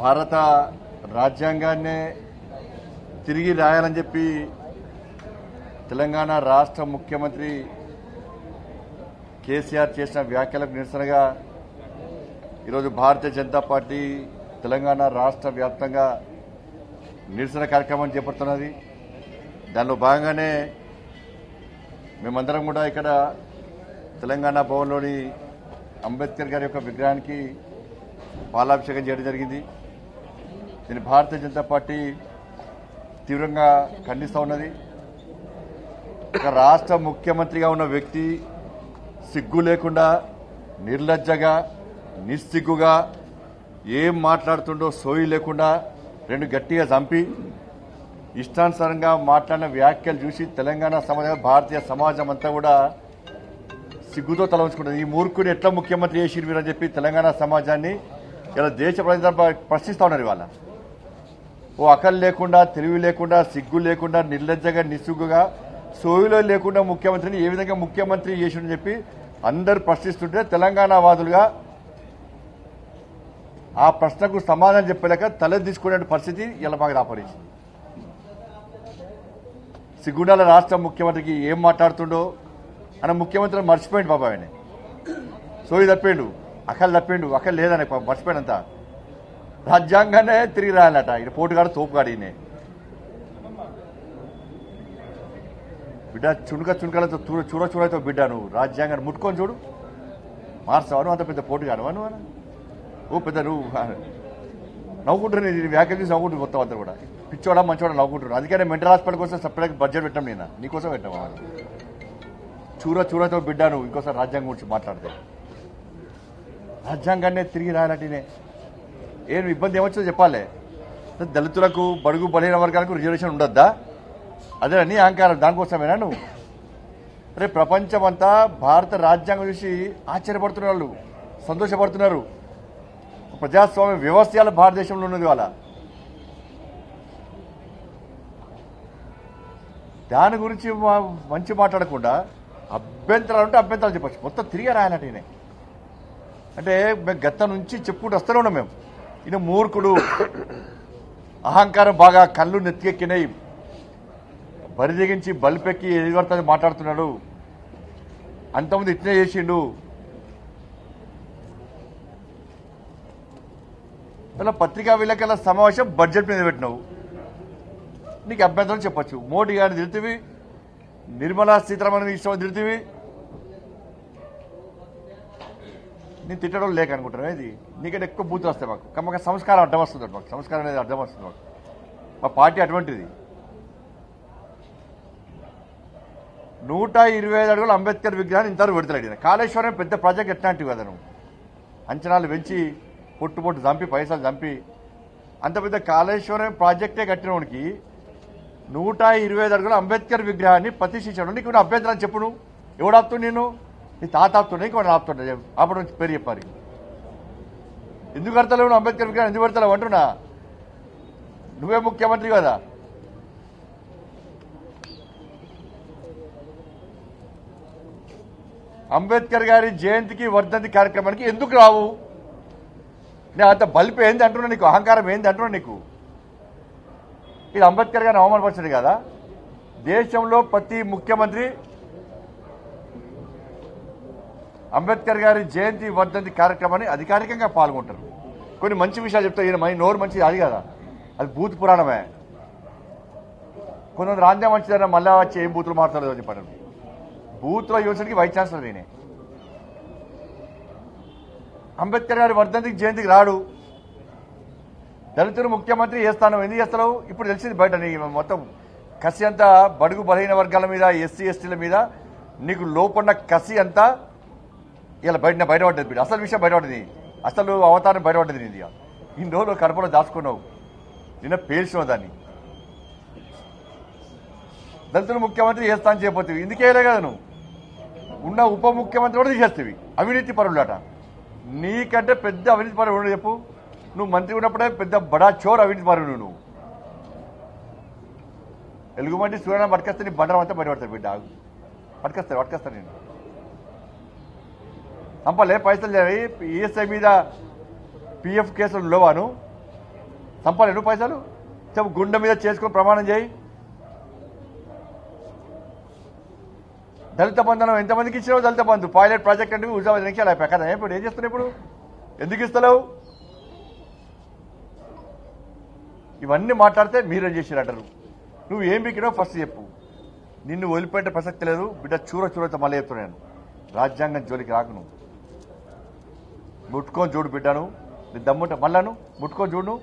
భారత రాజ్యాంగాన్నే తిరిగి రాయాలని చెప్పి తెలంగాణ రాష్ట్ర ముఖ్యమంత్రి కేసీఆర్ చేసిన వ్యాఖ్యలకు నిరసనగా ఈరోజు భారతీయ జనతా పార్టీ తెలంగాణ రాష్ట్ర వ్యాప్తంగా నిరసన కార్యక్రమం చేపడుతున్నది. దానిలో భాగంగానే మేమందరం కూడా ఇక్కడ తెలంగాణ భవన్లోని అంబేద్కర్ గారి యొక్క విగ్రహానికి పాలాభిషేకం చేయడం జరిగింది. దీన్ని భారతీయ జనతా పార్టీ తీవ్రంగా ఖండిస్తూ ఉన్నది. ఒక రాష్ట్ర ముఖ్యమంత్రిగా ఉన్న వ్యక్తి సిగ్గు లేకుండా నిర్లజ్జగా నిస్సిగ్గుగా ఏం మాట్లాడుతుండో సోయి లేకుండా రెండు గట్టిగా చంపి ఇష్టానుసారంగా మాట్లాడిన వ్యాఖ్యలు చూసి తెలంగాణ సమాజం భారతీయ సమాజం అంతా కూడా సిగ్గుతో తల ఉంచుకుంటుంది ఈ మూర్ఖుడు ఎట్లా ముఖ్యమంత్రి చేసిరు వీరని చెప్పి తెలంగాణ సమాజాన్ని ఇలా దేశ ప్రజల ప్రశ్నిస్తా ఉన్నారు ఇవాళ. ఓ అకలు లేకుండా తెలివి లేకుండా సిగ్గు లేకుండా నిర్లజ్జగా నిస్సుగ్గుగా సోయిలో లేకుండా ముఖ్యమంత్రిని ఏ విధంగా ముఖ్యమంత్రి చేసిండని చెప్పి అందరు ప్రశ్నిస్తుంటే తెలంగాణ వాదులుగా ఆ ప్రశ్నకు సమాధానం చెప్పలేక తల తీసుకునే పరిస్థితి ఇలా మాకు దాపరించింది సిగ్గుండాల రాష్ట్ర ముఖ్యమంత్రికి ఏం మాట్లాడుతుండో అని ముఖ్యమంత్రి మర్చిపోయింది బాబా ఆయన సోయి తప్పిండు అఖలు తప్పిండు అఖలు లేదని మర్చిపోయినంత. రాజ్యాంగానే తిరిగి రాయాలట ఇక్కడ పోటుగాడు తోపుగాడినే బిడ్డ చుణుక చుణుకలతో చూడ చూడ చూడతో బిడ్డ నువ్వు. రాజ్యాంగాన్ని ముట్టుకొని చూడు. మార్చావు నువ్వు? అంత పెద్ద పోటుగాడు నువ్వు అన్న? ఓ పెద్ద నువ్వు. నవ్వుకుంటారు నేను వ్యాఖ్యలు చూసి నవ్వుకుంటుంది మొత్తం అంతా కూడా. పిచ్చోడా మంచోడా నవ్వుకుంటారు అందుకనే మెంటల్ హాస్పిటల్ కోసం సపరేట్ బడ్జెట్ పెట్టాం నేను నీకోసం పెట్టాము చూర చూరతో బిడ్డ నువ్వు. ఇంకోసారి రాజ్యాంగం గురించి మాట్లాడితే రాజ్యాంగాన్నే తిరిగి రాయాలంటేనే ఏం ఇబ్బంది ఏమొచ్చిందో చెప్పాలి. దళితులకు బడుగు బలహీన వర్గాలకు రిజర్వేషన్ ఉండొద్దా? అదే నీ అహంకారం దానికోసమేనా నువ్వు? రే ప్రపంచమంతా భారత రాజ్యాంగం చూసి ఆశ్చర్యపడుతున్న వాళ్ళు సంతోషపడుతున్నారు. ప్రజాస్వామ్య వ్యవస్థ భారతదేశంలో ఉన్నది వాళ్ళ దాని గురించి మా- మంచి మాట్లాడకుండా అభ్యంతరాలు ఉంటే అభ్యంతరాలు చెప్పచ్చు. మొత్తం తిరిగి రాయాలంటే అంటే మేము గత నుంచి చెప్పుకుంటూ వస్తూనే ఉన్నాం మేము. ఈయన మూర్ఖుడు. అహంకారం బాగా కళ్ళు నెత్తికెక్కినాయి బరిదిగించి బలిపెక్కి ఎదుగుతుంది మాట్లాడుతున్నాడు. అంతమంది ఇట్నే చేసిండు. ఇలా పత్రికా విలేకరుల సమావేశం బడ్జెట్ మీద పెట్టినావు. నీకు అభ్యంతరం చెప్పొచ్చు. మోడీ గారిని తిడుతీవి నిర్మలా సీతారామన్ ఇష్టం తిడుతీవి నేను తిట్టడం లేక అనుకుంటున్నా ఇది నీకంటే ఎక్కువ బూతులు వస్తాయి మాకు. కానీ మాకు సంస్కారం అడ్డం వస్తుంది మాకు. సంస్కారం అనేది అడ్డం వస్తుంది మాకు. మా పార్టీ అటువంటిది. నూట ఇరవై ఐదు అడుగులు అంబేద్కర్ విగ్రహాన్ని ఇంతవరకు విడుదలైన కాళేశ్వరం పెద్ద ప్రాజెక్ట్ ఎట్లాంటివి కదా నువ్వు? అంచనాలు పెంచి పొట్టు పొట్టు చంపి పైసలు చంపి. అంత పెద్ద కాళేశ్వరం ప్రాజెక్టే కట్టినోడికి నూట ఇరవై ఐదు అడుగుల అంబేద్కర్ విగ్రహాన్ని ప్రతిష్ఠించడం నీకు ఉన్న అభ్యంతరం చెప్పు నువ్వు. నేను నీ తాత ఆపుతుండే ఇంకో ఆపుతుండే. అప్పుడు పేరు చెప్పారు ఎందుకు కడతలేవు అంబేద్కర్ విగ్రహం ఎందుకు పెడతలేవు అంటున్నా? నువ్వే ముఖ్యమంత్రి కదా. అంబేద్కర్ గారి జయంతికి వర్ధంతి కార్యక్రమానికి ఎందుకు రావు? నేను అంత బలిపి ఏంది అంటున్నా నీకు? అహంకారం ఏంది అంటున్నా నీకు? ఇది అంబేద్కర్ గారిని అవమానపరచడు కదా. దేశంలో ప్రతి ముఖ్యమంత్రి అంబేద్కర్ గారి జయంతి వర్ధంతి కార్యక్రమాన్ని అధికారికంగా పాల్గొంటారు. కొన్ని మంచి విషయాలు చెప్తా ఈయన మై నోరు మంచిది అది కదా. అది బూత్ పురాణమే. కొంతమంది రాందే మంచిదన్న మళ్ళా వచ్చి ఏం బూతులు మాట్లాడలేదు చెప్పాడు. బూత్లో యూనివర్సిటీకి వైస్ ఛాన్సలర్ నేనే. అంబేద్కర్ గారి వర్ధంతికి జయంతికి రాడు. దళితులు ముఖ్యమంత్రి ఏ స్థానం ఎందుకు చేస్తారు ఇప్పుడు తెలిసింది బయట. నీ మొత్తం కసి అంతా బడుగు బలహీన వర్గాల మీద ఎస్సీ ఎస్టీల మీద నీకు లోపన్న కసి అంతా ఇలా బయట బయటపడ్డది బిడ్డ. అసలు విషయం బయటపడ్డది అసలు అవతారం బయటపడ్డది నీది ఇన్ని రోజులు కడుపులో దాచుకున్నావు. నిన్న పేల్చినావు దాన్ని. దళితులు ముఖ్యమంత్రి చేస్తాను స్థానం చేయబోతుంది ఇందుకేలే కదా నువ్వు? ఉన్న ఉప ముఖ్యమంత్రి కూడా తీసేస్తావి. అవినీతి పరులట. నీకంటే పెద్ద అవినీతి పరుడు ఉండదు చెప్పు? నువ్వు మంత్రి ఉన్నప్పుడే పెద్ద బడా చోర్ అవినీతి పరుడు నువ్వు. ఎలుగుమంటి సూర్యనారాయణ పట్టుకొస్తే నీ బండరం అంతా బయటపడతాడు బిడ్డ. పట్టుకొస్తాయి పట్టుకొస్తాను నేను సంపలే పైసలు లేవి. ఈఎస్ఐ మీద పిఎఫ్ కేసులు లేవాను సంపలేను పైసలు? చెప్పు గుండె మీద చేసుకుని ప్రమాణం చేయి. దళిత బంధనం ఎంతమందికి ఇచ్చినావు దళిత బంధు? పైలట్ ప్రాజెక్ట్ అంటే హుజాబాద్ ఎన్నికలు అయిపోయా కదా ఇప్పుడు ఏం చేస్తున్నావు ఇప్పుడు? ఎందుకు ఇస్తలేవు? ఇవన్నీ మాట్లాడితే మీరేం చేసినట్టరు నువ్వు ఏం బిక్కినావు ఫస్ట్ చెప్పు. నిన్ను వదిలిపెట్టే ప్రసక్తి లేదు. బిడ్డ చూర చూరతో మళ్ళీ చెప్తున్నాను రాజ్యాంగం జోలికి రాకు నువ్వు. ముట్టుకొని చూడు బిడ్డను. దమ్ముంటే మళ్ళాను ముట్టుకొని చూడు.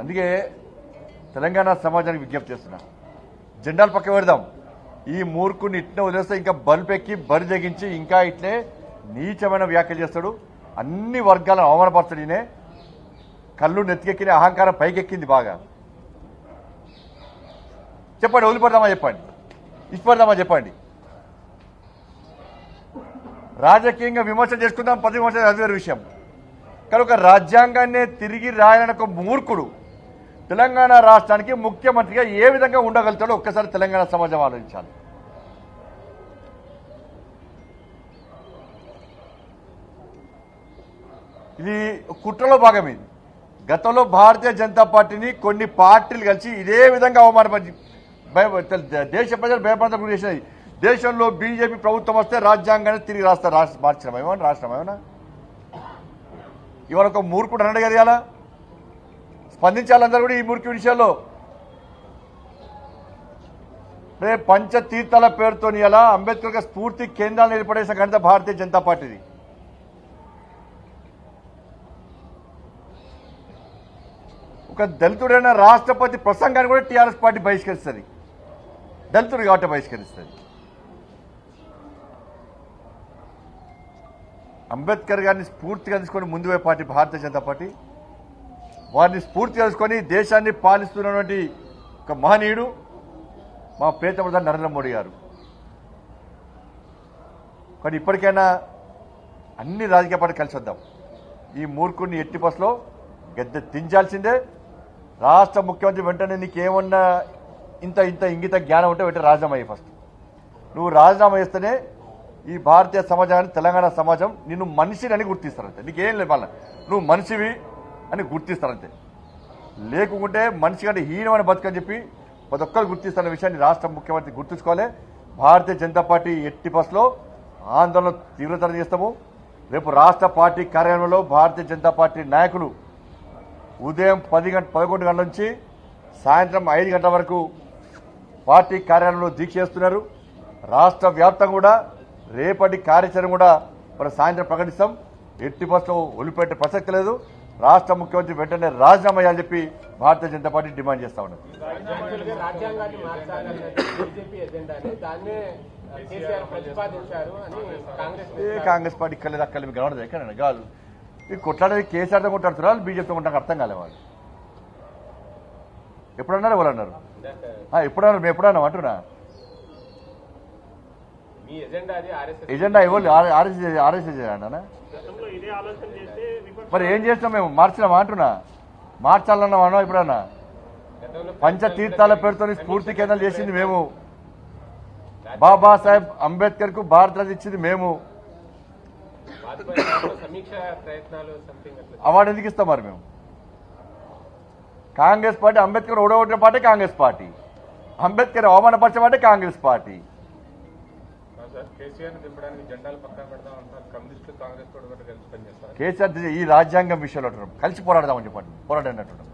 అందుకే తెలంగాణ సమాజానికి విజ్ఞప్తి చేస్తున్నా. జెండాలు పక్క పెడదాం. ఈ మూర్ఖుని ఇట్నే వదిలేస్తే ఇంకా బలుపెక్కి బరి తెగించి ఇంకా ఇట్లే నీచమైన వ్యాఖ్యలు చేస్తాడు. అన్ని వర్గాలను అవమానపరచడు ఈయనే. కళ్ళు నెత్తికెక్కిన అహంకారం పైకెక్కింది బాగా. చెప్పండి వదిలిపెడదామా చెప్పండి? ఇష్టపడదామా చెప్పండి? రాజకీయంగా విమర్శ చేసుకుందాం పది విమర్శ అది వేరే విషయం. కానీ ఒక రాజ్యాంగాన్నే తిరిగి రాయాలని ఒక మూర్ఖుడు తెలంగాణ రాష్ట్రానికి ముఖ్యమంత్రిగా ఏ విధంగా ఉండగలుగుతాడో ఒక్కసారి తెలంగాణ సమాజం ఆలోచించాలి. ఇది కుట్రలో భాగం ఇది గతంలో భారతీయ జనతా పార్టీని కొన్ని పార్టీలు కలిసి ఇదే విధంగా అవమానపరిచి భయ- దేశ ప్రజలు భయపడతాం గురి దేశంలో బీజేపీ ప్రభుత్వం వస్తే రాజ్యాంగాన్ని తిరిగి రాస్తారు రాష్ట్ర మార్చడం ఏమన్నా రాష్ట్రం ఇవాళ ఒక మూర్ఖుడు అనడు కదా స్పందించాలందరూ కూడా ఈ మూర్ఖి విషయాల్లో రేపు పంచతీర్థాల పేరుతో ఎలా అంబేద్కర్ స్ఫూర్తి కేంద్రాలను ఏర్పడేసిన ఘనత భారతీయ జనతా పార్టీది. ఒక దళితుడైన రాష్ట్రపతి ప్రసంగాన్ని కూడా టీఆర్ఎస్ పార్టీ బహిష్కరిస్తుంది. దళితుడు కాబట్టి బహిష్కరిస్తుంది. అంబేద్కర్ గారిని స్ఫూర్తిగా తీసుకొని ముందు పోయే పార్టీ భారతీయ జనతా పార్టీ. వారిని స్ఫూర్తిగా తీసుకొని దేశాన్ని పాలిస్తున్నటువంటి ఒక మహనీయుడు మా ప్రేత ప్రధాని నరేంద్ర మోడీ గారు. కానీ ఇప్పటికైనా అన్ని రాజకీయ పార్టీ కలిసి వద్దాం. ఈ మూర్ఖుడిని ఎట్టి బస్సులో గద్దె దించాల్సిందే రాష్ట్ర ముఖ్యమంత్రి వెంటనే నీకేమన్నా ఇంత ఇంత ఇంగిత జ్ఞానం ఉంటే వెంటనే రాజీనామా అయ్యి ఫస్ట్. నువ్వు రాజీనామా చేస్తేనే ఈ భారతీయ సమాజాన్ని తెలంగాణ సమాజం నిన్ను మనిషిని అని గుర్తిస్తారంతే. నీకేం లేదు వాళ్ళ? నువ్వు మనిషివి అని గుర్తిస్తారంతే. లేకుంటే మనిషి కంటే హీనమైన బతుకని చెప్పి ప్రతి ఒక్కరు గుర్తిస్తున్న విషయాన్ని రాష్ట్ర ముఖ్యమంత్రి గుర్తుంచుకోవాలి. భారతీయ జనతా పార్టీ ఎట్టి బస్సులో ఆందోళన తీవ్రతరం చేస్తాము. రేపు రాష్ట్ర పార్టీ కార్యాలయంలో భారతీయ జనతా పార్టీ నాయకులు ఉదయం పది గంట పదకొండు గంటల నుంచి సాయంత్రం ఐదు గంటల వరకు పార్టీ కార్యాలయంలో దీక్ష చేస్తున్నారు. రాష్ట్ర వ్యాప్తంగా కూడా రేపటి కార్యాచరణ కూడా మన సాయంత్రం ప్రకటిస్తాం. ఎట్టి బస్సులో ఒలిపెట్టే ప్రసక్తి లేదు. రాష్ట్ర ముఖ్యమంత్రి వెంటనే రాజీనామా చేయాలని చెప్పి భారతీయ జనతా పార్టీ డిమాండ్ చేస్తా అని కాంగ్రెస్ ఏ నేత కాంగ్రెస్ పార్టీ ఇక్కడ అక్కడ మీకు కనబడదు ఎక్కడైనా కాదు. ఈ కొట్లాడేది కేసీఆర్తో కొట్లాడుతున్నారు బీజేపీతో కొట్టాక అర్థం కాలే వాళ్ళు. ఎప్పుడన్నారు వాళ్ళు అన్నారు? ఎప్పుడన్నారు? మేము ఎప్పుడన్నా అంటున్నా? ఎజెండా ఆర్ఎస్ఎస్ ఇవ్వాలి ఆర్ఎస్ ఆర్ఎస్ అన్నా గతంలో ఇదే ఆలోచన చేస్తే విపక్ష మరి ఏం చేస్తాం మేము? మార్చినామా అంటున్నా? మార్చాలన్నా అన్నా ఎప్పుడన్నా పంచతీర్థాల పేరుతో స్ఫూర్తి కేంద్రాలు చేసింది మేము. బాబాసాహెబ్ అంబేద్కర్కు భారతరత్న ఇచ్చింది మేము. వాజ్పేయి గారు సమీక్ష ప్రయత్నాలు సంథింగ్ అట్లా అవార్డు ఎందుకు ఇస్తాం మరి మేము? కాంగ్రెస్ పార్టీ అంబేద్కర్ ఓడగొట్టిన పార్టీ కాంగ్రెస్ పార్టీ. అంబేద్కర్ అవమానపరిచిన పార్టీ కాంగ్రెస్ పార్టీ. కేసీఆర్ ఈ రాజ్యాంగం విషయంలో అంటున్నాం కలిసి పోరాడదామని చెప్పండి. పోరాడండి అంటున్నాం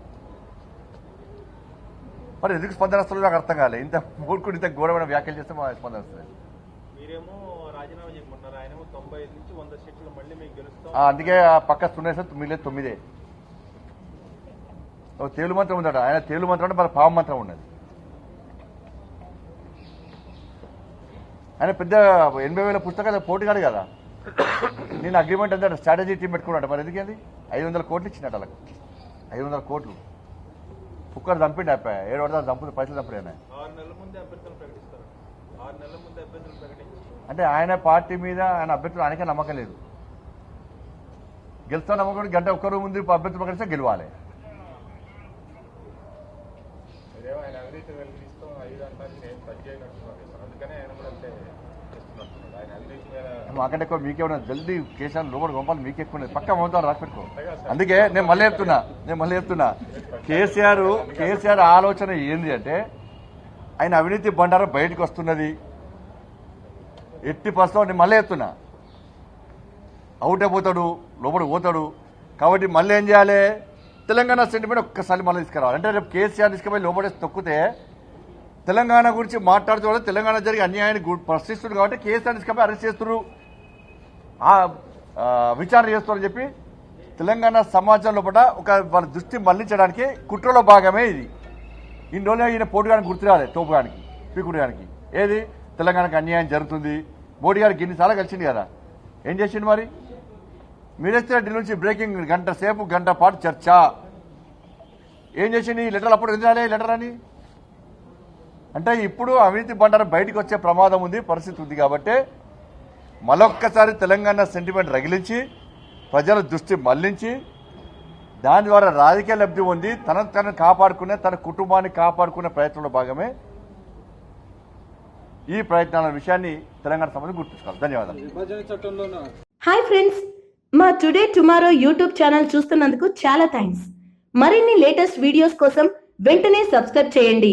మరి ఎందుకు స్పందన వస్తుందో నాకు అర్థం కాలేదు. ఇంత మూర్ఖుడు ఇంత ఘోరమైన వ్యాఖ్యలు చేస్తే మా స్పందన వస్తుంది అందుకే ఆ పక్క సున్నేసా తొమ్మిది తొమ్మిదే. ఓ తేలు మంత్రం ఉందట. ఆయన తేలు మంత్రం అంటే మన పాము మంత్రం ఉన్నది. ఆయన పెద్ద ఎనభై వేల పుస్తకాలు పోటీగాడు కదా. నేను అగ్రిమెంట్ అంతా స్ట్రాటజీ టీం పెట్టుకున్నాడు మరి ఎందుకంది ఐదు వందల కోట్లు ఇచ్చినట్టు వాళ్ళకి. ఐదు వందల కోట్లు. కుక్కర్ చంపిండి అయిపోయా ఏడు పడతా చంపు పైసలు చంపడే అంటే ఆయన పార్టీ మీద ఆయన అభ్యర్థులు ఆయనకే నమ్మకం లేదు. గెలుస్తా నమ్మకం గంట ఒక్కరు ముందు అభ్యర్థులు ప్రకటిస్తే గెలవాలి. ఇదేమో ఆయన అవినీతి వెలిగిస్తూ ఐదు అంటారు నేను పని మాకంటే ఎక్కువ మీకేమన్నా జల్దీ కేసీఆర్ లోపల గొంపాలు మీకు ఎక్కువ పక్క మమతా రాసిపెట్టుకో. అందుకే నేను మళ్ళీ చెప్తున్నా నేను మళ్ళీ చెప్తున్నా. కేసీఆర్ కేసీఆర్ ఆలోచన ఏంది అంటే ఆయన అవినీతి బండారం బయటకు వస్తున్నది. ఎట్టి పరిస్థితుల్లో నేను మళ్ళీ చెప్తున్నా. అవుట్ అయిపోతాడు లోపల పోతాడు. కాబట్టి మళ్ళీ ఏం చేయాలి? తెలంగాణ సెంటిమెంట్ ఒక్కసారి మళ్ళీ తీసుకురావాలి. అంటే రేపు కేసీఆర్ తీసుకుపోయి లోపడేసి తొక్కితే తెలంగాణ గురించి మాట్లాడుతూ తెలంగాణ జరిగే అన్యాయాన్ని గు- ప్రశ్నిస్తుంది కాబట్టి కేసీఆర్ కంపెనీ అరెస్ట్ చేస్తున్నారు. ఆ, విచారణ చేస్తారని చెప్పి తెలంగాణ సమాజం లోపల ఒక వాళ్ళ దృష్టి మళ్ళించడానికి కుట్రలో భాగమే ఇది. ఇన్ని రోజులు ఈయన పోటుగానికి గుర్తురాలే తోపుగానికి పీకుడుగానికి. ఏది? తెలంగాణకు అన్యాయం జరుగుతుంది. మోడీ గారికి ఇన్నిసార్లు కలిసింది కదా? ఏం చేసిండు మరి? మీరేస్తే ఢిల్లీ నుంచి బ్రేకింగ్ గంట సేపు గంట పాటు చర్చ. ఏం చేసింది ఈ లెటర్ అప్పుడు ఎందుకు రాలే లెటర్ అని? అంటే ఇప్పుడు అవినీతి బండారం బయటకు వచ్చే ప్రమాదం ఉంది పరిస్థితి ఉంది కాబట్టి మరొక్కసారి తెలంగాణ సెంటిమెంట్ రగిలించి ప్రజల దృష్టి మళ్ళించి దాని ద్వారా రాజకీయ లబ్ధి పొంది తన తనను కాపాడుకునే తన కుటుంబాన్ని కాపాడుకునే ప్రయత్నంలో భాగమే ఈ ప్రయత్నాల విషయాన్ని తెలంగాణ సమాజం గుర్తుంచుకోవాలి. ధన్యవాదాలు. హాయ్ ఫ్రెండ్స్ మా టుడే టుమారో యూట్యూబ్ ఛానల్ చూస్తున్నందుకు చాలా థ్యాంక్స్ మరిన్ని లేటెస్ట్ వీడియోస్ కోసం వెంటనే సబ్స్క్రైబ్ చేయండి.